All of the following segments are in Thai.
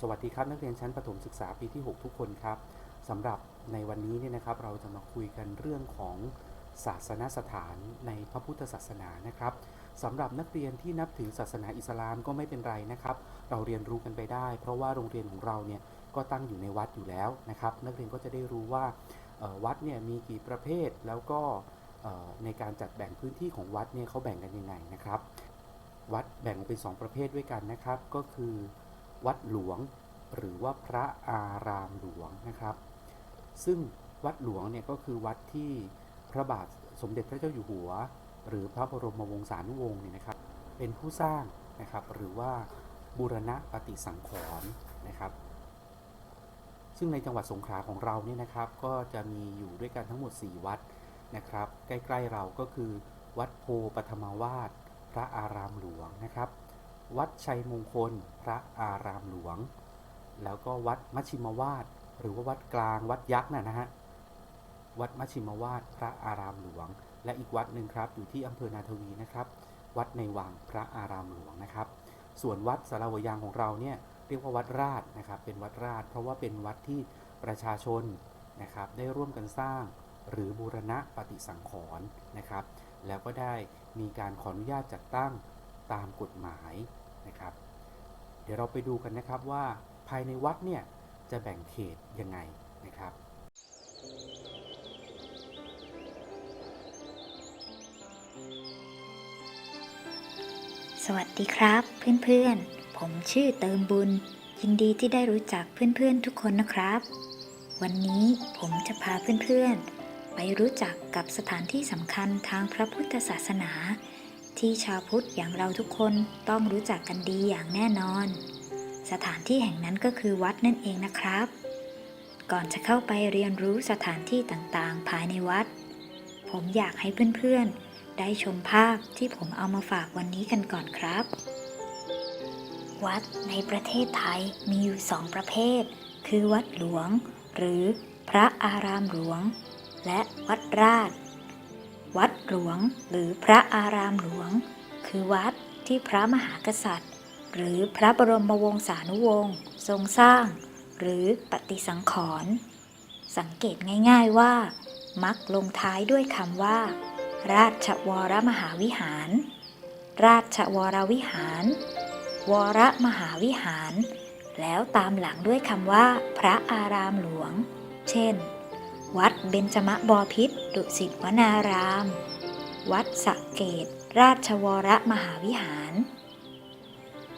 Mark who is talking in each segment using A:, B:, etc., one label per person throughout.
A: สวัสดีครับนักเรียนชั้นประถมศึกษาปีที่ 6 ทุกคนครับสำหรับในวันนี้เนี่ยนะครับเราจะมาคุยกันเรื่องของศาสนสถานในพระพุทธศาสนานะครับสำหรับนักเรียนที่นับถือศาสนาอิสลามก็ไม่เป็นไรนะครับ เราเรียนรู้กันไปได้ เพราะว่าโรงเรียนของเราเนี่ยก็ตั้งอยู่ในวัดอยู่แล้วนะครับ นักเรียนก็จะได้รู้ว่าวัดเนี่ยมีกี่ประเภทแล้วก็ในการจัดแบ่งพื้นที่ของวัดเนี่ยเขาแบ่งกันยังไงนะครับ วัดแบ่งเป็น 2 ประเภทด้วยกันนะครับ ก็คือ วัดหลวง หรือว่าพระอารามหลวงนะครับ ซึ่งวัดหลวงเนี่ยก็คือวัดที่พระบาทสมเด็จพระเจ้าอยู่หัว หรือพระบรมวงศานุวงศ์เนี่ยนะครับ เป็นผู้สร้างนะครับหรือว่าบูรณะปฏิสังขรณ์นะครับ ซึ่งในจังหวัดสงขลาของเราเนี่ยนะครับ ก็จะมีอยู่ด้วยกันทั้งหมด 4 วัดนะครับ ใกล้ๆเราก็คือ วัดโพปฐมวาสพระอารามหลวงนะครับ วัดชัยมงคล พระอารามหลวง แล้วก็วัดมัชชิมวาด หรือว่าวัดกลางวัดยักษ์น่ะนะฮะ วัดมัชชิมวาด พระอารามหลวง และอีกวัดหนึ่งครับอยู่ที่อำเภอนาทวีนะครับ วัดในวังพระอารามหลวงนะครับ ส่วนวัดสารวยางของเราเนี่ยเรียกว่าวัดราชนะครับ เป็นวัดราช เพราะว่าเป็นวัดที่ประชาชนนะครับได้ร่วมกันสร้างหรือบูรณะปฏิสังขรณ์นะครับ แล้วก็ได้มีการขออนุญาตจัดตั้ง ตามกฎหมายนะครับ เดี๋ยวเราไปดูกันนะครับว่าภายในวัดเนี่ยจะแบ่งเขตยังไงนะครับ
B: สวัสดีครับ เพื่อนๆ ผมชื่อเติมบุญ ยินดีที่ได้รู้จักเพื่อนๆทุกคนนะครับ วันนี้ผมจะพาเพื่อนๆ ไปรู้จักกับสถานที่สำคัญทางพระพุทธศาสนา ที่ชาวพุทธอย่างเราทุกคนต้องรู้จักกันดีอย่างแน่นอน สถานที่แห่งนั้นก็คือวัดนั่นเองนะครับ ก่อนจะเข้าไปเรียนรู้สถานที่ต่างๆ ภายในวัด ผมอยากให้เพื่อนๆ ได้ชมภาพที่ผมเอามาฝากวันนี้กันก่อนครับ วัดในประเทศไทยมีอยู่สองประเภท คือวัดหลวง หรือพระอารามหลวง และวัดราช วัดหลวง หรือพระอารามหลวง คือวัดที่พระมหากษัตริย์ หรือพระบรมวงศานุวงศ์ทรงสร้าง หรือปฏิสังขรณ์สังเกตง่ายๆว่า มักลงท้ายด้วยคำว่า ราชวรมหาวิหาร ราชวรวิหาร วรมหาวิหาร แล้วตามหลังด้วยคำว่า พระอารามหลวง เช่น วัดเบญจมบพิตรดุสิตวนาราม วัดสะเกต ราชวรมหาวิหาร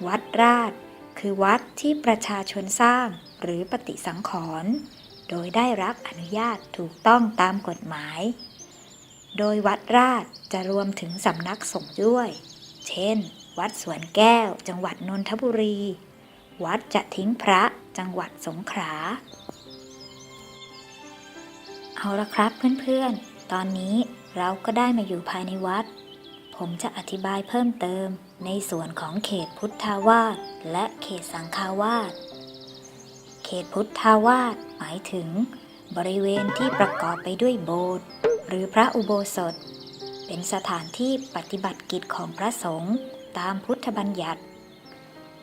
B: วัดราช คือวัดที่ประชาชนสร้างหรือปฏิสังขรณ์โดยได้รับอนุญาตถูกต้องตามกฎหมาย โดยวัดราชจะรวมถึงสำนักสงฆ์ด้วย เช่น วัดสวนแก้ว จังหวัดนนทบุรี วัดจะทิ้งพระจังหวัดสงขลา เอาละครับเพื่อนๆ ตอนนี้เราก็ได้มาอยู่ภายในวัด ผมจะอธิบายเพิ่มเติมในส่วนของเขตพุทธาวาสและเขตสังฆาวาส เขตพุทธาวาสหมายถึง บริเวณที่ประกอบไปด้วยโบสถ์หรือพระอุโบสถ เป็นสถานที่ปฏิบัติกิจของพระสงฆ์ตามพุทธบัญญัติ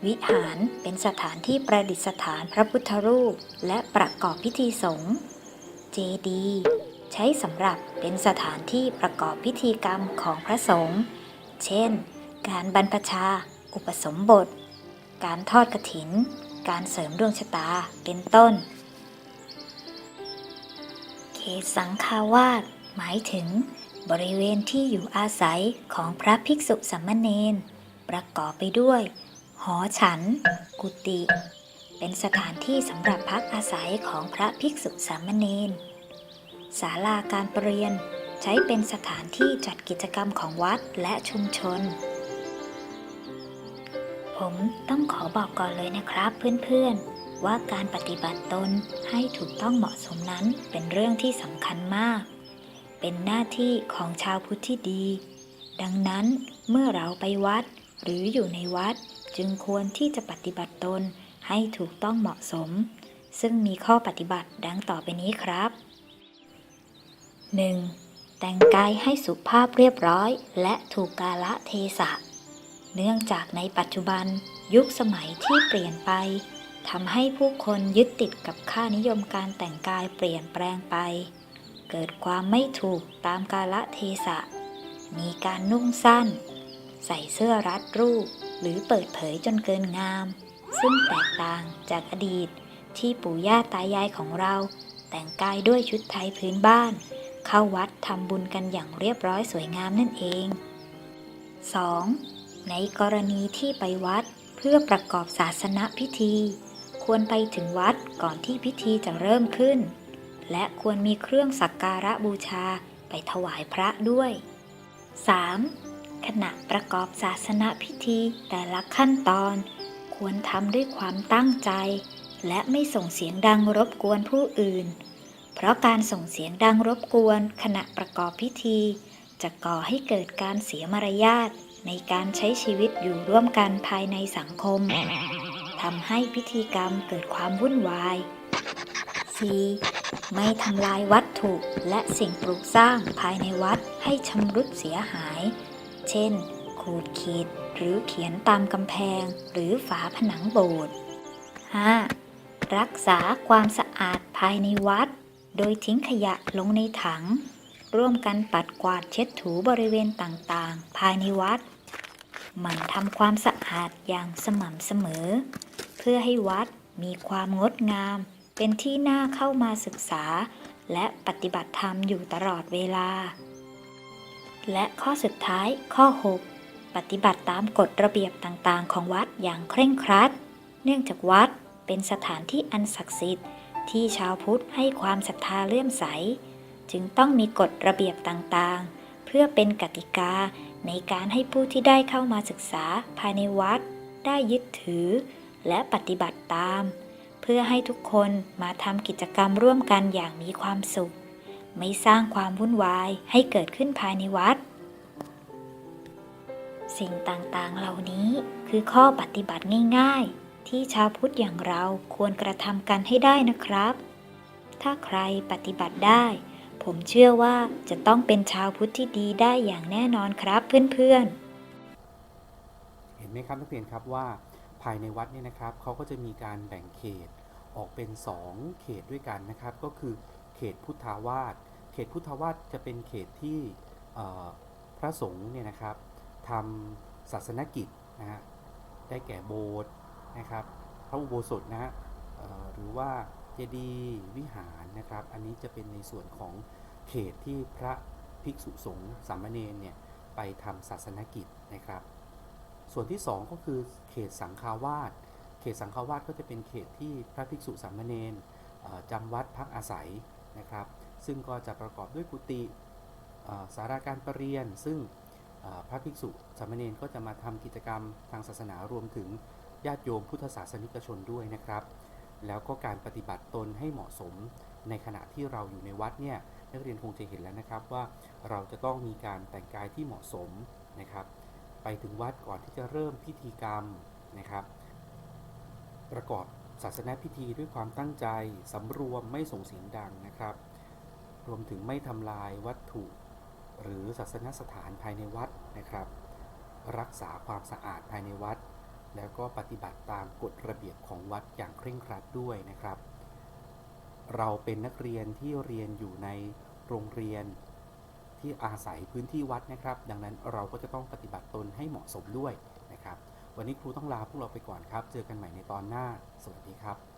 B: วิหารเป็นสถานที่ประดิษฐานพระพุทธรูปและประกอบพิธีสงฆ์ เจดีย์ใช้สำหรับเป็นสถานที่ประกอบพิธีกรรมของพระสงฆ์ เช่น การบรรพชา อุปสมบท การทอดกฐิน การเสริมดวงชะตา เป็นต้น เขตสังฆาวาสหมายถึง บริเวณที่อยู่อาศัยของพระภิกษุสามมเณรประกอบไปด้วย หอฉัน กุฏิ เป็นสถานที่สำหรับพักอาศัยของพระภิกษุสามเณรศาลาการประเรียนใช้เป็นสถานที่จัดกิจกรรมของวัดและชุมชน ผมต้องขอบอกก่อนเลยนะครับเพื่อนๆ ว่าการปฏิบัติตนให้ถูกต้องเหมาะสมนั้นเป็นเรื่องที่สำคัญมาก เป็นหน้าที่ของชาวพุทธที่ดี ดังนั้นเมื่อเราไปวัดหรืออยู่ในวัดจึงควรที่จะปฏิบัติตน ให้ถูกต้องเหมาะสม ซึ่งมีข้อปฏิบัติดังต่อไปนี้ครับ 1. แต่งกายให้สุภาพเรียบร้อย และถูกกาละเทศะ เนื่องจากในปัจจุบันยุคสมัยที่เปลี่ยนไปทำให้ผู้คนยึดติดกับค่านิยมการแต่งกายเปลี่ยนแปลงไป เกิดความไม่ถูกตามกาละเทศะ มีการนุ่งสั้น ใส่เสื้อรัดรูป หรือเปิดเผยจนเกินงาม ซึ่งแตกต่างจากอดีตที่ปู่ย่าตายายของเรา แต่งกายด้วยชุดไทยพื้นบ้าน เข้าวัดทำบุญกันอย่างเรียบร้อยสวยงามนั่นเอง 2. ในกรณีที่ไปวัดเพื่อประกอบศาสนพิธี ควรไปถึงวัดก่อนที่พิธีจะเริ่มขึ้น และควรมีเครื่องสักการะบูชาไปถวายพระด้วย 3. ขณะประกอบศาสนพิธีแต่ละขั้นตอน ควรทำด้วยความตั้งใจ และไม่ส่งเสียงดังรบกวนผู้อื่น เพราะการส่งเสียงดังรบกวนขณะประกอบพิธี จะก่อให้เกิดการเสียมารยาทในการใช้ชีวิตอยู่ร่วมกันภายในสังคมทำให้พิธีกรรมเกิดความวุ่นวาย 4. ไม่ทำลายวัตถุและสิ่งปลูกสร้างภายในวัดให้ชำรุดเสียหาย เช่น ขูดขีด หรือเขียนตามกำแพงหรือฝาผนังโบสถ์ 5. รักษาความสะอาดภายในวัด โดยทิ้งขยะลงในถัง ร่วมกันปัดกวาดเช็ดถูบริเวณต่างๆ ภายในวัด หมั่นทำความสะอาดอย่างสม่ำเสมอ เพื่อให้วัดมีความงดงาม เป็นที่น่าเข้ามาศึกษา และปฏิบัติธรรมอยู่ตลอดเวลา และข้อสุดท้ายข้อ 6 ปฏิบัติตามกฎระเบียบต่างๆ ของวัดอย่างเคร่งครัด เนื่องจากวัดเป็นสถานที่อันศักดิ์สิทธิ์ที่ชาวพุทธให้ความศรัทธาเลื่อมใส จึงต้องมีกฎระเบียบต่างๆ เพื่อเป็นกติกาในการให้ผู้ที่ได้เข้ามาศึกษาภายในวัด ได้ยึดถือ และปฏิบัติตาม เพื่อให้ทุกคนมาทำกิจกรรมร่วมกันอย่างมีความสุข ไม่สร้างความวุ่นวายให้เกิดขึ้นภายในวัด สิ่งต่างๆ เหล่านี้คือข้อปฏิบัติง่ายๆ ที่ชาวพุทธอย่างเราควรกระทำกันให้ได้นะครับ ถ้าใครปฏิบัติได้ ผมเชื่อว่าจะต้องเป็นชาวพุทธที่ดีได้อย่างแน่นอนครับเพื่อนๆ
A: เห็นไหมครับนักเรียนครับว่าภายในวัดเนี่ยนะครับเขาก็จะมีการแบ่งเขตออกเป็น 2 เขตด้วยกันนะครับ ก็คือเขตพุทธาวาสเขตพุทธาวาสจะเป็นเขตที่พระสงฆ์เนี่ยนะครับ ทำศาสนกิจนะฮะได้แก่โบสถ์นะครับพระอุโบสถนะฮะหรือว่าเจดีย์วิหารนะครับ อันนี้จะเป็นในส่วนของเขตที่พระภิกษุสงฆ์สามเณรเนี่ยไปทำศาสนกิจนะครับ ส่วนที่ 2 ก็คือเขตสังฆาวาสเขตสังฆาวาสก็จะเป็นเขตที่พระภิกษุสามเณรจำวัดพักอาศัยนะครับ ซึ่งก็จะประกอบด้วยกุฏิสาราการประเรียนซึ่ง พระภิกษุสามเณรก็จะมาทำกิจกรรมทางศาสนารวมถึงญาติโยมพุทธศาสนิกชนด้วยนะครับ แล้วก็การปฏิบัติตนให้เหมาะสมในขณะที่เราอยู่ในวัดเนี่ยนักเรียนคงจะเห็นแล้วนะครับว่าเราจะต้องมีการแต่งกายที่เหมาะสมนะครับ ไปถึงวัดก่อนที่จะเริ่มพิธีกรรมนะครับ ประกอบศาสนาพิธีด้วยความตั้งใจสำรวมไม่ส่งเสียงดังนะครับ รวมถึงไม่ทำลายวัตถุ หรือศาสนสถานภายในวัดนะครับ รักษาความสะอาดภายในวัด แล้วก็ปฏิบัติตามกฎระเบียบของวัดอย่างเคร่งครัดด้วยนะครับ เราเป็นนักเรียนที่เรียนอยู่ในโรงเรียนที่อาศัยพื้นที่วัดนะครับ ดังนั้นเราก็จะต้องปฏิบัติตนให้เหมาะสมด้วยนะครับ วันนี้ครูต้องลาพวกเราไปก่อนครับ เจอกันใหม่ในตอนหน้า สวัสดีครับ